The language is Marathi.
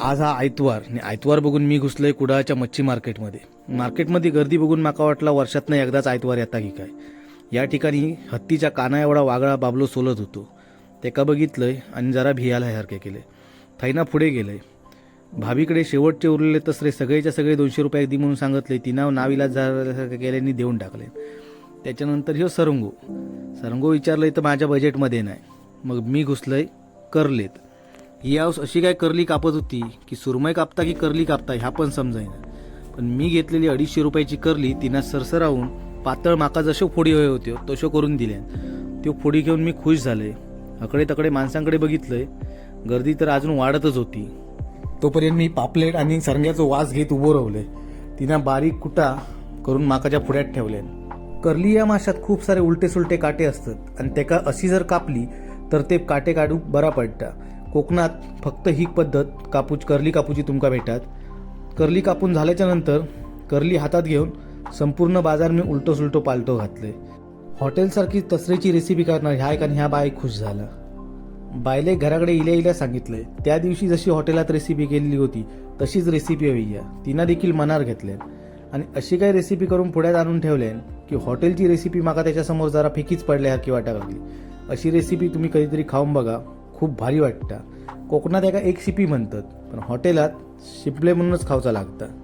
आज हा आयतवार आणि आयतवार बघून मी घुसलोय कुडाळच्या मच्छी मार्केटमध्ये. मार्केटमध्ये गर्दी बघून माका वाटला वर्षातनं एकदाच आयतवार येता की काय. या ठिकाणी हत्तीच्या काना एवढा वागळा बाबलो सोलत होतो. तेका बघितलंय आणि जरा भियाला सारखे केले. थैना पुढे गेलंय. भाभीकडे शेवटचे उरलेले तसरे सगळेच्या सगळे दोनशे रुपये दी म्हणून सांगितले. तिनं नाविला झाल्यासारखं आणि देऊन टाकले. त्याच्यानंतर ह्यो सरंगो. सरंगो विचारलंय तर माझ्या बजेटमध्ये नाही. मग मी घुसलंय करलेत. ही हाऊस अशी काय करली कापत होती की सुरमई कापता की करली कापता ह्या पण समजायना. पण मी घेतलेली अडीचशे रुपयाची करली तिनं सरसरावून पातळ माका जशो फोडी हवे होत्यो तशो करून दिल्या त्यो फोडी घेऊन मी खुश झाले. अकडे तकडे माणसांकडे बघितलंय. गर्दी तर अजून वाढतच होती. तोपर्यंत मी पापलेट आणि सरंग्याचा वास घेत उभं रावले तिनं बारीक कुटा करून माकाच्या पुढ्यात ठेवले. करली या माशात खूप सारे उलटे सुलटे काटे असतात. आणि त्याका अशी जर कापली तर ते काटे काढू बरा पडटा कोकणात फक्त ही पद्धत कापूच करली कापूची तुमका भेटात. करली कापून झाल्याच्यानंतर करली हातात घेऊन संपूर्ण बाजार मी उलटो सुलटो पालटो घातले. हॉटेलसारखी तसरेची रेसिपी करणार ह्या एकाने ह्या बाई खुश झाला. बायले घराकडे इल्या इल्या सांगितले त्या दिवशी जशी हॉटेलात रेसिपी केलेली होती तशीच रेसिपी हवी या तिनं देखील मनार घेतल्या आणि अशी काही रेसिपी करून पुढ्यात आणून ठेवल्या की हॉटेलची रेसिपी माका त्याच्यासमोर जरा फिकीच पडल्यासारखी वाटा लागली. अशी रेसिपी तुम्ही कधीतरी खाऊन बघा. खूप भारी वाटतं. कोकणात एका एक शिपी म्हणतात पण हॉटेलात शिपले म्हणूनच खावचा लागतं.